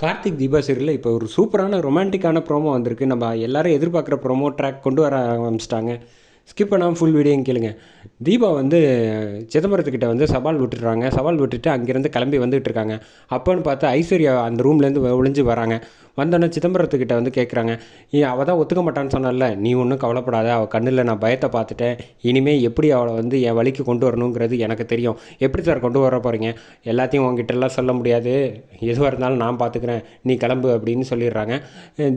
கார்த்திக் தீபா சீரியலில் இப்போ ஒரு சூப்பரான ரொமான்டிக்கான ப்ரோமோ வந்திருக்கு. நம்ம எல்லாரும் எதிர்பார்க்குற ப்ரோமோ ட்ராக் கொண்டு வர ஆரம்பிச்சிட்டாங்க. ஸ்கிப் பண்ணாமல் ஃபுல் வீடியோ கேளுங்க. தீபா வந்து சிதம்பரத்துக்கிட்ட வந்து சவால் விட்டுடுறாங்க. சவால் விட்டுட்டு அங்கேருந்து கிளம்பி வந்துட்டு இருக்காங்க அப்போன்னு பார்த்தா ஐஸ்வர்யா அந்த ரூம்லேருந்து ஒளிஞ்சு வராங்க. வந்தோடனே சிதம்பரத்துக்கிட்ட வந்து கேட்குறாங்க அவள் தான் ஒத்துக்க மாட்டான்னு சொன்னால நீ ஒன்றும் கவலைப்படாத. அவள் கண்ணில் நான் பயத்தை பார்த்துட்டேன். இனிமேல் எப்படி அவளை வந்து என் வழிக்கு கொண்டு வரணுங்கிறது எனக்கு தெரியும். எப்படி சார் கொண்டு வர போகிறீங்க எல்லாத்தையும் உங்ககிட்டலாம் சொல்ல முடியாது. எதுவாக இருந்தாலும் நான் பார்த்துக்கிறேன் நீ கிளம்பு அப்படின்னு சொல்லிடுறாங்க.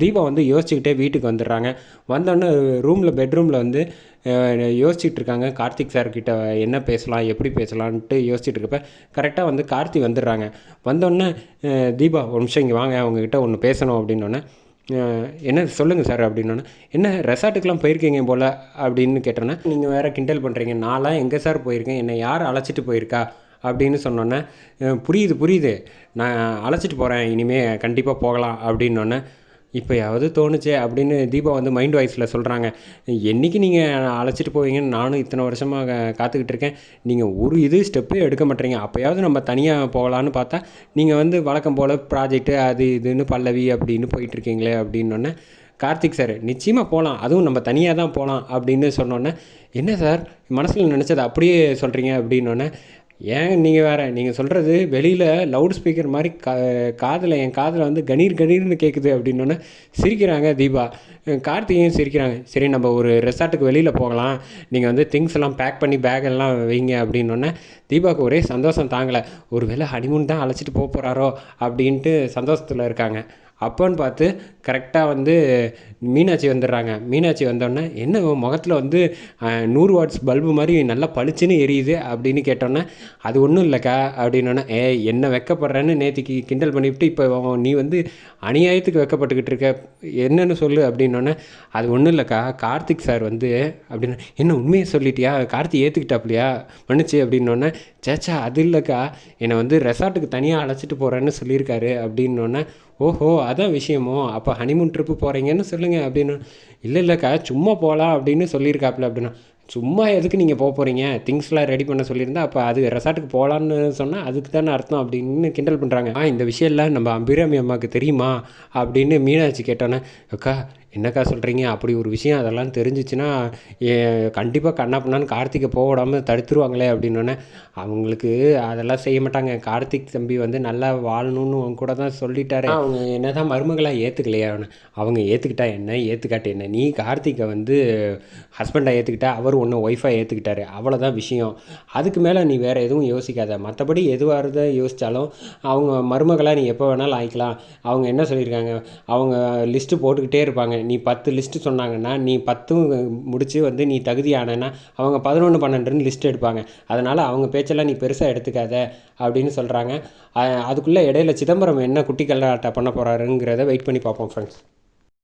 தீபா வந்து யோசிச்சுக்கிட்டே வீட்டுக்கு வந்துடுறாங்க. வந்தோடனே ரூமில் பெட்ரூமில் வந்து யோசிச்சுட்ருக்காங்க கார்த்திக் சார் கிட்ட என்ன பேசலாம் எப்படி பேசலான்ட்டு யோசிச்சுட்டு இருக்கப்ப கரெக்டாக வந்து கார்த்தி வந்துடுறாங்க. வந்தோடனே தீபா ஒரு நிமிஷம் இங்கே வாங்க அவங்கக்கிட்ட ஒன்று பேசணும் அப்படின்னோடனே என்ன சொல்லுங்கள் சார் அப்படின்னோன்னே என்ன ரெசார்ட்டுக்கெலாம் போயிருக்கீங்க போல் அப்படின்னு கேட்டோன்னே நீங்கள் வேறு கிண்டல் பண்ணுறீங்க நான்லாம் எங்கே சார் போயிருக்கேன்? என்னை யார் அழைச்சிட்டு போயிருக்கா? அப்படின்னு சொன்னோன்னே புரியுது புரியுது. நான் அழைச்சிட்டு போகிறேன் இனிமேல் கண்டிப்பாக போகலாம் அப்படின்னோடனே இப்போயாவது தோணுச்சே அப்படின்னு தீபா வந்து மைண்ட் வாய்ஸில் சொல்கிறாங்க என்றைக்கு நீங்கள் அழைச்சிட்டு போவீங்கன்னு நானும் இத்தனை வருஷமாக காத்துக்கிட்டு இருக்கேன். நீங்கள் ஒரு இது ஸ்டெப்பே எடுக்க மாட்டேறீங்க. அப்போயாவது நம்ம தனியாக போகலான்னு பார்த்தா நீங்கள் வந்து வழக்கம் போல் ப்ராஜெக்ட்டு அது இதுன்னு பல்லவி அப்படின்னு போயிட்டுருக்கீங்களே அப்படின்னோடனே கார்த்திக் சார் நிச்சயமாக போகலாம் அதுவும் நம்ம தனியாக தான் போகலாம் அப்படின்னு சொன்னோன்னே என்ன சார் மனசில் நினச்சது அப்படியே சொல்கிறீங்க அப்படின்னோடனே ஏன் நீங்கள் வேறு நீங்கள் சொல்கிறது வெளியில் லவுட் ஸ்பீக்கர் மாதிரி கா காதில் என் காதில் வந்து கணீர் கணீர்னு கேட்குது அப்படின்னோடனே சிரிக்கிறாங்க தீபா. கார்த்திகையும் சிரிக்கிறாங்க. சரி நம்ம ஒரு ரெசார்ட்டுக்கு வெளியில் போகலாம். நீங்கள் வந்து திங்ஸ் எல்லாம் பேக் பண்ணி பேக் எல்லாம் வைங்க அப்படின்னோடனே தீபாவுக்கு ஒரே சந்தோஷம் தாங்கலை. ஒரு வேளை ஹனிமூன் தான் அழைச்சிட்டு போக போகிறாரோ அப்படின்ட்டு சந்தோஷத்தில் இருக்காங்க. அப்போன்னு பார்த்து கரெக்டாக வந்து மீனாட்சி வந்துடுறாங்க. மீனாட்சி வந்தோடனே என்ன முகத்தில் வந்து நூறு வாட்ஸ் பல்பு மாதிரி நல்லா பளிச்சுன்னு எரியுது? அப்படின்னு கேட்டோன்னே அது ஒன்றும் இல்லைக்கா அப்படின்னோடனே ஏ என்ன வைக்கப்படுறேன்னு நேற்றுக்கு கிண்டல் பண்ணிவிட்டு இப்போ நீ வந்து அநியாயத்துக்கு வெக்கப்பட்டுக்கிட்டு இருக்க. என்னென்னு சொல்லு அப்படின்னோடனே அது ஒன்றும் இல்லைக்கா கார்த்திக் சார் வந்து அப்படின்னு என்ன உண்மையை சொல்லிட்டியா? கார்த்தி ஏற்றுக்கிட்டாப்லையா மன்னிச்சு அப்படின்னோடனே சேச்சா அது இல்லைக்கா என்னை வந்து ரெசார்ட்டுக்கு தனியாக அழைச்சிட்டு போகிறேன்னு சொல்லியிருக்காரு அப்படின்னோடனே ஓஹோ அதான் விஷயமோ. அப்போ ஹனிமூன் ட்ரிப்பு போகிறீங்கன்னு சொல்லுங்கள் அப்படின்னு. இல்லை இல்லைக்கா சும்மா போகலாம் அப்படின்னு சொல்லியிருக்காப்புல அப்படின்னா. சும்மா எதுக்கு நீங்கள் போக போகிறீங்க திங்ஸ்லாம் ரெடி பண்ண சொல்லியிருந்தா அப்போ அது ரெசார்ட்டுக்கு போகலான்னு சொன்னால் அதுக்கு தானே அர்த்தம் அப்படின்னு கிண்டல் பண்ணுறாங்க ஆ இந்த விஷயம்லாம் நம்ம அபிராமி அம்மாவுக்கு தெரியுமா? அப்படின்னு மீனாட்சி கேட்டோன்னே அக்கா என்னக்கா சொல்கிறீங்க அப்படி ஒரு விஷயம் அதெல்லாம் தெரிஞ்சிச்சுன்னா கண்டிப்பாக கண்ணாப்பண்ணான்னு கார்த்திகை போக விடாமல் தடுத்துருவாங்களே அப்படின்னோடனே அவங்களுக்கு அதெல்லாம் செய்ய மாட்டாங்க. கார்த்திக் தம்பி வந்து நல்லா வாழணும்னு அவங்க கூட தான் சொல்லிட்டாரு. அவங்க என்ன தான் மருமகளாக ஏற்றுக்கலையா அவனை. அவங்க ஏற்றுக்கிட்டா என்ன? ஏற்றுக்காட்டு என்ன? நீ கார்த்திகை வந்து ஹஸ்பண்டாக ஏற்றுக்கிட்டா அவர் ஒன்று ஒய்ஃபாக ஏற்றுக்கிட்டாரு அவ்வளோதான் விஷயம். அதுக்கு மேலே நீ வேறு எதுவும் யோசிக்காத. மற்றபடி எதுவாக இருந்தால் யோசித்தாலும் அவங்க மருமகளாக நீ எப்போ வேணாலும் ஆயிக்கலாம். அவங்க என்ன சொல்லியிருக்காங்க? அவங்க லிஸ்ட்டு போட்டுக்கிட்டே இருப்பாங்க. நீ பத்து லிஸ்ட்டு சொன்னாங்கன்னா நீ பத்தும் முடித்து வந்து நீ தகுதியானன்னா அவங்க பதினொன்று பன்னெண்டுன்னு லிஸ்ட் எடுப்பாங்க. அதனால் அவங்க பேச்செல்லாம் நீ பெருசாக எடுத்துக்காத அப்படின்னு சொல்கிறாங்க அதுக்குள்ளே இடையில சிதம்பரம் என்ன குட்டி கல்லாட்டம் பண்ண போகிறாருங்கிறத வெயிட் பண்ணி பார்ப்போம் ஃப்ரெண்ட்ஸ்